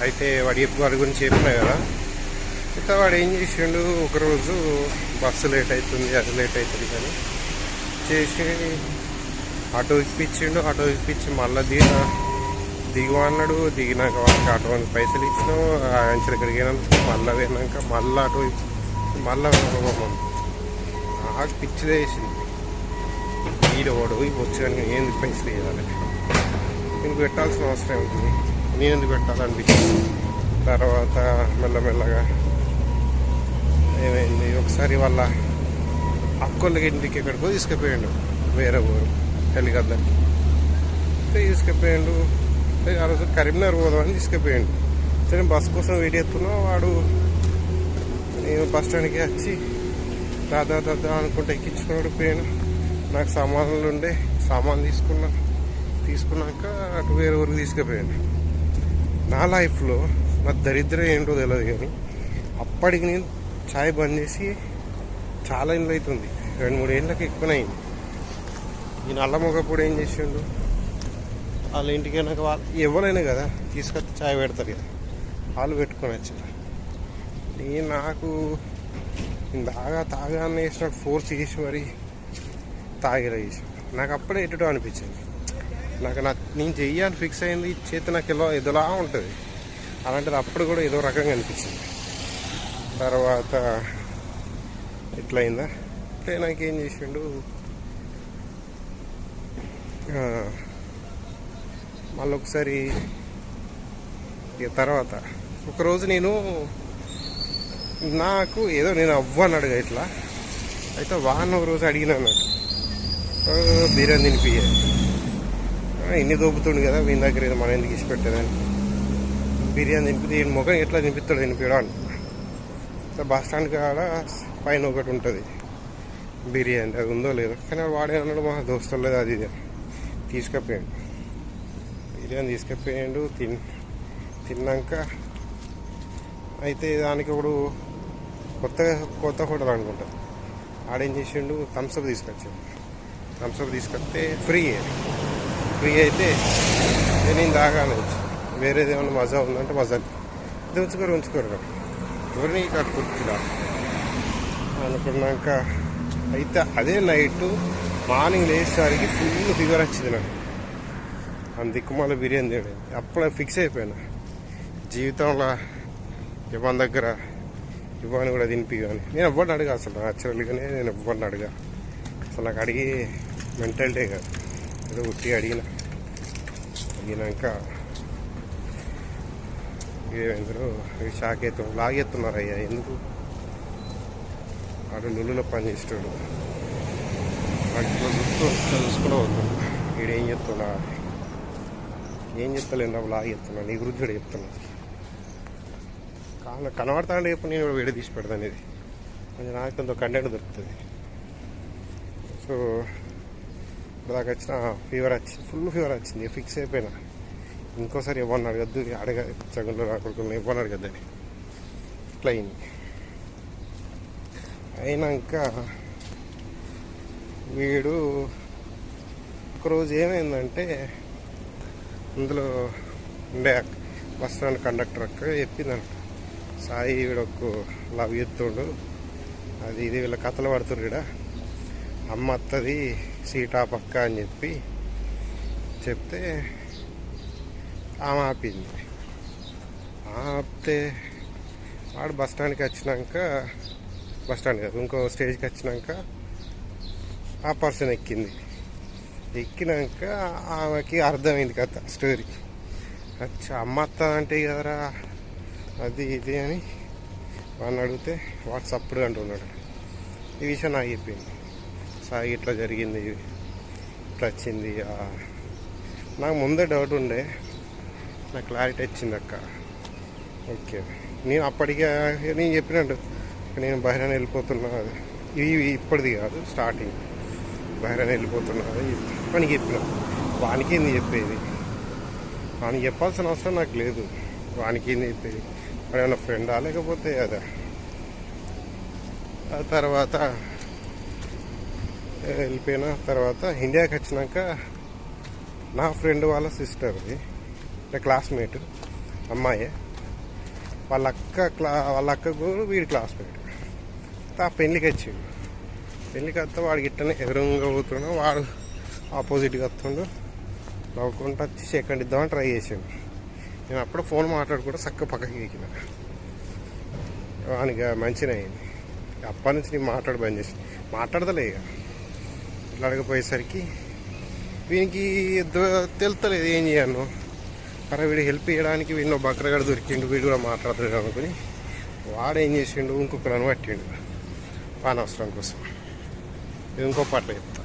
అయితే వాడి వాడి గురించి చెప్పినా కదా. అయితే వాడు ఏం చేసిండు? ఒకరోజు బస్సు లేట్ అవుతుంది అది లేట్ అవుతుంది కానీ చేసి ఆటో ఇప్పించిండు. ఆటో ఇప్పించి మళ్ళీ దిగిన దిగు అన్నాడు. దిగినాక వాళ్ళకి ఆటో పైసలు ఇచ్చినాం. ఆయన దగ్గరికి మళ్ళీ పోయినాక మళ్ళీ ఆటో ఇప్పి- మళ్ళీ నాకు పిచ్చి వేసింది వీడు వాడు వచ్చి కానీ ఏంది పైసలు ఇవ్వాలి నేను పెట్టాల్సిన అవసరం ఉంటుంది నేను ఎందుకు పెట్టాలండి? తర్వాత మెల్లమెల్లగా ఏమైంది? ఒకసారి వాళ్ళ అక్కోళ్ళకి ఇంటికి ఎక్కడికో తీసుకుపోయాడు వేరే ఊరు హెలికాప్టర్కి తీసుకుపోయాడు ఆ రోజు కరీంనగర్ పోదామని తీసుకుపోయాడు సరే బస్ కోసం వెయిట్ చేస్తున్నా. వాడు నేను బస్ స్టాండ్కి వచ్చి దాదా దాదా అనుకుంటే ఎక్కించుకున్నాడు. పోయాను నాకు సామాన్లు ఉండే సామాన్ తీసుకున్నా. తీసుకున్నాక అటు వేరే ఊరికి తీసుకుపోయాను నా లైఫ్లో నా దరిద్రం ఏంటో తెలియదు కానీ అప్పటికి నేను ఛాయ్ బంద్ చేసి చాలా ఇండ్లు అవుతుంది. రెండు మూడు ఏళ్ళకి ఎక్కువనైంది. ఈ నల్ల మొగప్పుడు ఏం చేసిండు? వాళ్ళ ఇంటికి వెళ్ళాక వాళ్ళు ఎవరైనా కదా తీసుకొచ్చి ఛాయ్ పెడతారు కదా. వాళ్ళు పెట్టుకొని వచ్చారు నేను నాకు నేను తాగా తాగా వేసినట్టు ఫోర్స్ చేసి మరి తాగిరా చేసి నాకు అప్పుడే ఎటుటో అనిపించింది. నాకు నా నేను చెయ్యాలి ఫిక్స్ అయింది చేతి నాకు ఎలా ఎదోలా ఉంటుంది. అలాంటిది అప్పుడు కూడా ఏదో రకంగా అనిపించింది. తర్వాత ఎట్లయిందా? ఇట్లా నాకు ఏం చేసిండు మళ్ళీ ఒకసారి తర్వాత. ఒకరోజు నేను నాకు ఏదో నేను అవ్వన్నాడు ఇట్లా. అయితే వాన ఒక రోజు అడిగినా అన్నట్టు బిర్యానీ తినిపియ్యాలి ఇన్ని దోపుతుండు కదా మీ దగ్గర ఏదో మనం ఎందుకు ఇచ్చి పెట్టేదని బిర్యానీ తినిపితే ఈయన ముఖం ఎట్లా తినిపిస్తాడు తినిపించడం అని. బస్ స్టాండ్ కాడ పైన ఒకటి ఉంటుంది. బిర్యానీ అది ఉందో లేదో. కానీ వాడు వాడే అన్నాడు మా దోస్తులు లేదు అది ఇది తీసుకుపోయాడు. బిర్యానీ తీసుకపోయాడు తిన్ తిన్నాక అయితే దానికి ఇప్పుడు కొత్తగా కొత్త హోటల్ అనుకుంటా. ఆడేం చేసిండు థమ్స్అప్ తీసుకొచ్చాడు. థమ్స్అప్ తీసుకొస్తే ఫ్రీ ఫ్రీ అయితే నేను దాగానే. వచ్చి వేరేది ఏమైనా మజా ఉందంటే మజా. ఇది ఉంచుకోరు ఉంచుకోరు. ఎవరిని కట్టుకుంటున్నా? అనుకున్నాక అయితే అదే నైట్ మార్నింగ్ లేచేసరికి ఫుల్ ఫీవర్ వచ్చింది నాకు. అంత దిక్కుమాల బిర్యానీ తినడం అప్పుడే ఫిక్స్ అయిపోయినా. జీవితంలో ఇవ్వని దగ్గర ఇవ్వని కూడా తినిపి కానీ నేను ఎవ్వరిని అడిగా అసలు. న్యాచురల్గానే నేను ఎవ్వరిని అడిగా. అసలు నాకు అడిగి మెంటాలిటీ కాదు. ఏదో ఉట్టి అడిగిన అడిగినాక ఏమైందరో షాక్ అవుతాం లాగెత్తున్నారు అయ్యా ఎందుకు? వాడు నుల్లులో పని చేస్తాడు. వాటిలో చూస్తూ చూసుకుని అవుతుంది వీడు ఏం చెప్తున్నా? ఏం చెప్తలేను నాకు లాగెత్తున్నా నీ గురించి కూడా చెప్తున్నా. కాళ్ళ కనబడతాడు చెప్పు నేను వేడి వీడియో తీసి పెడతాను ఇది. కొంచెం నాకు కొంత కంటెంట్ దొరుకుతుంది. సో దాకా వచ్చిన ఫీవర్ వచ్చింది. ఫుల్ ఫీవర్ వచ్చింది. ఫిక్స్ అయిపోయినా. ఇంకోసారి ఇవ్వని అడగద్దు అడగ చగంలో రాకుండా ఇవ్వని అడగద్దని ఇట్లా అయింది. అయినాక వీడు ఒకరోజు ఏమైందంటే అందులో ఉండే బస్ స్టాండ్ కండక్టర్ అక్క చెప్పిందంట. సాయి వీడొక లవ్ ఎత్తుండు అది ఇది వీళ్ళ కథలు పడుతుండ్రు ఇక్కడ అమ్మ అత్తది సీటా పక్క అని చెప్పి చెప్తే ఆమె ఆపింది. ఆపితే వాడు బస్ స్టాండ్కి వచ్చినాక బస్ స్టాండ్ కాదు ఇంకో స్టేజ్కి వచ్చినాక ఆ పర్సన్ ఎక్కింది. ఎక్కినాక ఆమెకి అర్థమైంది కథ స్టోరీ. అచ్చా అమ్మ అత్త అంటే కదరా అది ఇది అని వాడిని అడిగితే వాట్సప్పుడు అంటున్నాడు. ఈ విషయం నాకు చెప్పింది. సాయి ఇట్లా జరిగింది ఇట్లా వచ్చింది నాకు ముందే డౌట్ ఉండే. నాకు క్లారిటీ వచ్చింది అక్క. ఓకే. నేను అప్పటికే నేను చెప్పినట్టు నేను బహిరాన్ వెళ్ళిపోతున్నా. ఇవి ఇప్పటిది కాదు స్టార్టింగ్ బహిరాన్ వెళ్ళిపోతున్నా వానికి చెప్పిన. వానికి ఏంది చెప్పేది? వానికి చెప్పాల్సిన అవసరం నాకు లేదు. వానికి ఏంది చెప్పేది? వాడు ఏమన్నా ఫ్రెండా లేకపోతే అదా? ఆ తర్వాత వెళ్ళిపోయిన తర్వాత ఇండియాకి వచ్చినాక నా ఫ్రెండ్ వాళ్ళ సిస్టర్ది అంటే క్లాస్మేట్ అమ్మాయి. వాళ్ళ అక్క క్లా వాళ్ళ అక్కకు వీడి క్లాస్మేట్ ఆ పెళ్ళికి వచ్చిండు. పెళ్ళికి వస్తే వాడికి ఇట్టనే ఎదురుగా పోతుండో వాడు ఆపోజిట్గా వస్తుండు. నవ్వుకుంటూ వచ్చి సెకండ్ ఇద్దామని ట్రై చేసాను నేను అప్పుడు ఫోన్ మాట్లాడుకుంటూ చక్క పక్కకి ఎక్కిన. వానికి మంచిగా అయింది అప్పటి నుంచి నేను మాట్లాడి బంద్ చేసి మాట్లాడతలే ఇక. అడగపోయేసరికి వీనికి ద- తెలుస్తలేదు ఏం చేయను అరే వీడు హెల్ప్ చేయడానికి వీడిని బక్రగాడు దొరికిండు వీడు కూడా మాట్లాడతాడు అనుకుని వాడేం చేసిండు ఇంకొకరు అని పట్టిండు పానవసరం కోసం. ఇంకో పట్ల చెప్తాను